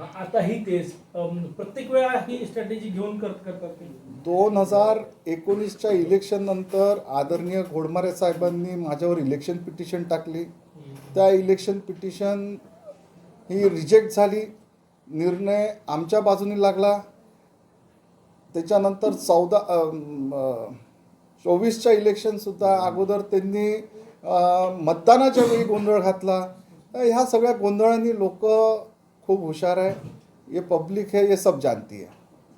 आताही तेच प्रत्येक वेळा ही स्ट्रॅटेजी घेऊन करत करतात. दोन हजार एकोणीसच्या इलेक्शन नंतर आदरणीय घोडमारे साहेबांनी माझ्यावर इलेक्शन पिटिशन टाकली. त्या इलेक्शन पिटिशन ही रिजेक्ट झाली. निर्णय आमच्या बाजूने लागला. त्याच्यानंतर चौदा चोवीसच्या इलेक्शनसुद्धा अगोदर त्यांनी मतदानाच्या वेळी गोंधळ घातला. ह्या सगळ्या गोंधळांनी लोक खूप हुशार आहे हे पब्लिक है ये सब जानती है।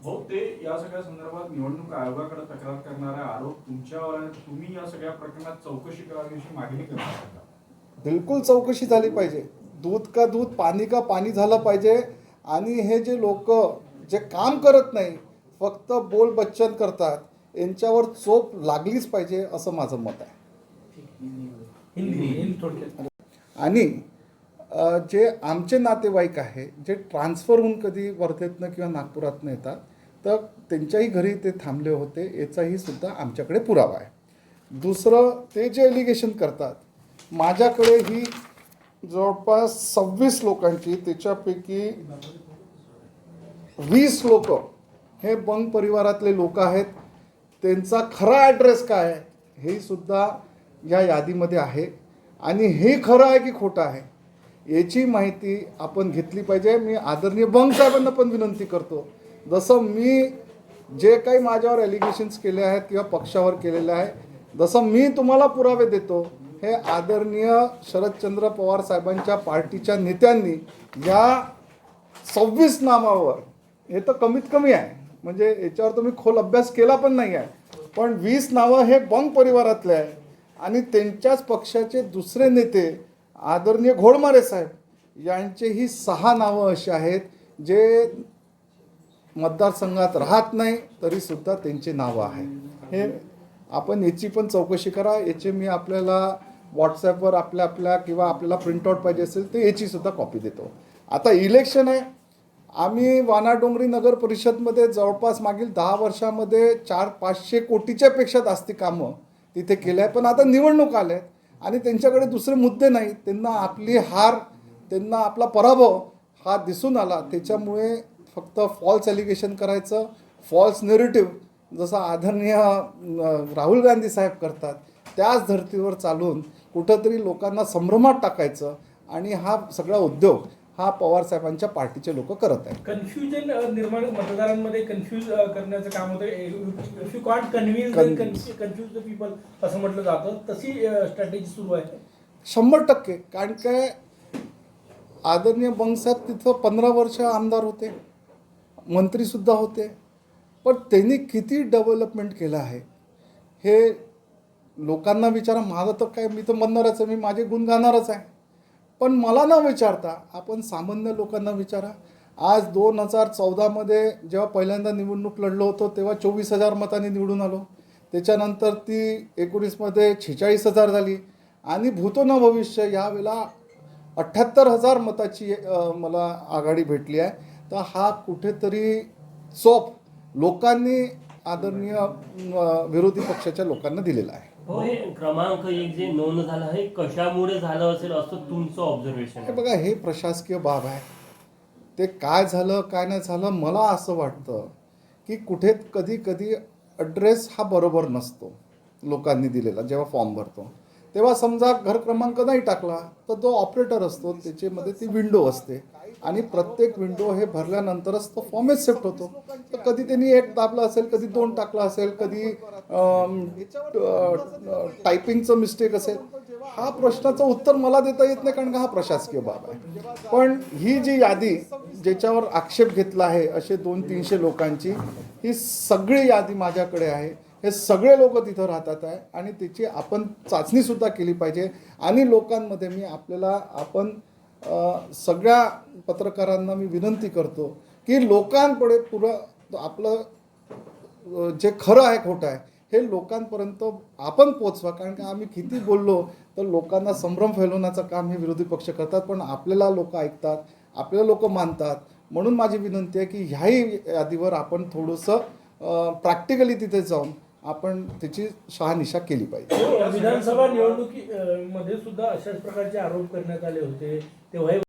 भाऊ ते या सगळ्या संदर्भात निवडणूक आयोगाकडे तक्रार करणारा आरोप तुमच्यावर आहे तुम्ही या सगळ्या प्रकरणात चौकशी करावी अशी मागणी करणार आहात का? बिलकुल चौकशी झाली पाहिजे. दूध का दूध पाणी का पाणी झालं पाहिजे. आणि हे जे लोक जे काम करत नाही फक्त बोल बच्चन करतात यांच्यावर चोप लागलीच पाहिजे असं माझं मत आहे. हिंदी हिंदी थोडक्यात. आणि जे आमचे नातेवाईक आहे जे ट्रान्सफरहून कधी वर्धेतनं किंवा नागपुरातनं येतात तर त्यांच्याही घरी ते थांबले होते. याचाही सुद्धा आमच्याकडे पुरावा आहे. दुसरं ते जे एलिगेशन करतात माझ्याकडे ही जवळपास सव्वीस लोकांची त्याच्यापैकी वीस लोक हे बंग परिवारातले लोक आहेत. त्यांचा खरा ॲड्रेस काय आहे हे सुद्धा या यादीमध्ये आहे. आणि हे खरं आहे की खोटं आहे? याची माहिती आपण घेतली पाहिजे. मी आदरणीय बंगसाहेबांना पण विनंती करतो. जसं मी जे काही माझ्यावर एलिगेशन्स केले आहेत किंवा पक्षावर केलेले आहे जसं मी तुम्हाला पुरावे देतो हे आदरणीय शरदचंद्र पवार साहेबांच्या पार्टीच्या नेत्यांनी या सव्वीस नामावर हे तर कमीत कमी आहे म्हणजे याच्यावर तुम्ही खोल अभ्यास केला पण नाही आहे पण वीस नावं हे बंग परिवारातले आहे. आणि त्यांच्याच पक्षाचे दुसरे नेते आदरणीय घोडमारे साहेब यांचेही सहा नावं अशी आहेत जे मतदारसंघात राहत नाही तरीसुद्धा त्यांची नावं आहेत. हे आपण याची पण चौकशी करा. याची मी आपल्याला व्हॉट्सॲपवर आपल्या आपल्या किंवा आपल्याला प्रिंटआउट पाहिजे असेल तर याचीसुद्धा कॉपी देतो. आता इलेक्शन आहे. आम्ही वानाडोंगरी नगर परिषदमध्ये जवळपास मागील दहा वर्षामध्ये चार पाचशे कोटीच्या पेक्षा जास्ती कामं तिथे केलं आहे पण आता निवडणूक आल्या आहेत आणि त्यांच्याकडे दुसरे मुद्दे नाहीत त्यांना आपली हार त्यांना आपला पराभव हा दिसून आला. त्याच्यामुळे फक्त फॉल्स ॲलिगेशन करायचं फॉल्स नेरेटिव्ह जसं आदरणीय राहुल गांधी साहेब करतात त्याच धर्तीवर चालून कुठंतरी लोकांना संभ्रमात टाकायचं आणि हा सगळा उद्योग हा पवार साहेबांच्या पार्टीचे लोक करत आहेत. कन्फ्युजन निर्माण मतदारांमध्ये कन्फ्यूज करण्याचं काम होतं. If you can't convince. Confuse the people असं म्हटलं जातं. तशी स्ट्रॅटेजी सुरू आहे. शंभर टक्के. कारण काय आदरणीय बंगसाहेब तिथं पंधरा वर्ष आमदार होते. मंत्रीसुद्धा होते. पण त्यांनी किती डेव्हलपमेंट केलं आहे? हे लोकांना विचारा. माझं तर काय मी तर म्हणणारच आहे. मी माझे गुण गाणारच आहे. पण मला न विचारता आपण सामान्य लोकांना विचारा. आज दोन हजार चौदामध्ये जेव्हा पहिल्यांदा निवडणूक लढलो होतो तेव्हा चोवीस हजार मतांनी निवडून आलो. त्याच्यानंतर ती एकोणीसमध्ये छेचाळीस हजार झाली. आणि भूतो न भविष्य यावेळेला अठ्ठ्याहत्तर हजार मताची मला आघाडी भेटली आहे. तर हा कुठेतरी चोप लोकांनी आदरणीय विरोधी पक्षाच्या लोकांना दिलेला आहे. हो. हे क्रमांक एक जे नोंद झालं हे कशामुळे झालं असेल असं तुमचं ऑब्झर्वेशन हे बघा हे प्रशासकीय बाब आहे. ते काय झालं काय नाही झालं मला असं वाटतं की कुठे कधी कधी ॲड्रेस हा बरोबर नसतो लोकांनी दिलेला जेव्हा फॉर्म भरतो. तेव्हा समजा घर क्रमांक नाही टाकला तर जो ऑपरेटर असतो त्याच्यामध्ये ती विंडो असते. आणि प्रत्येक विंडो हे भरल्यानंतरच तो फॉर्म एक्सेप्ट होतो. तर कधी त्यांनी एक दाबला असेल कधी दोन टाकला असेल कधी टायपिंगचं मिस्टेक असेल. हा प्रश्नाचं उत्तर मला देता येत नाही कारण का हा प्रशासकीय बाब आहे. पण ही जी यादी ज्याच्यावर आक्षेप घेतला आहे असे दोन तीनशे लोकांची ही सगळी यादी माझ्याकडे आहे. हे सगळे लोक तिथं राहतात आहे. आणि त्याची आपण चाचणीसुद्धा केली पाहिजे. आणि लोकांमध्ये मी आपल्याला आपण सगळ्या पत्रकारांना मी विनंती करतो की लोकांपुढे पुरं आपलं जे खरं आहे खोटं आहे हे लोकांपर्यंत आपण पोचवा. कारण का आम्ही किती बोललो तर लोकांना संभ्रम फैलवण्याचं काम हे विरोधी पक्ष करतात पण आपल्याला लोक ऐकतात आपल्याला लोक मानतात. म्हणून माझी विनंती आहे की ह्याही यादीवर आपण थोडंसं प्रॅक्टिकली तिथे जाऊन आपण त्याची शहानिशा केली पाहिजे. विधानसभा निवडणुकी मध्ये सुद्धा अशाच प्रकारचे आरोप करण्यात आले होते. तेव्हाही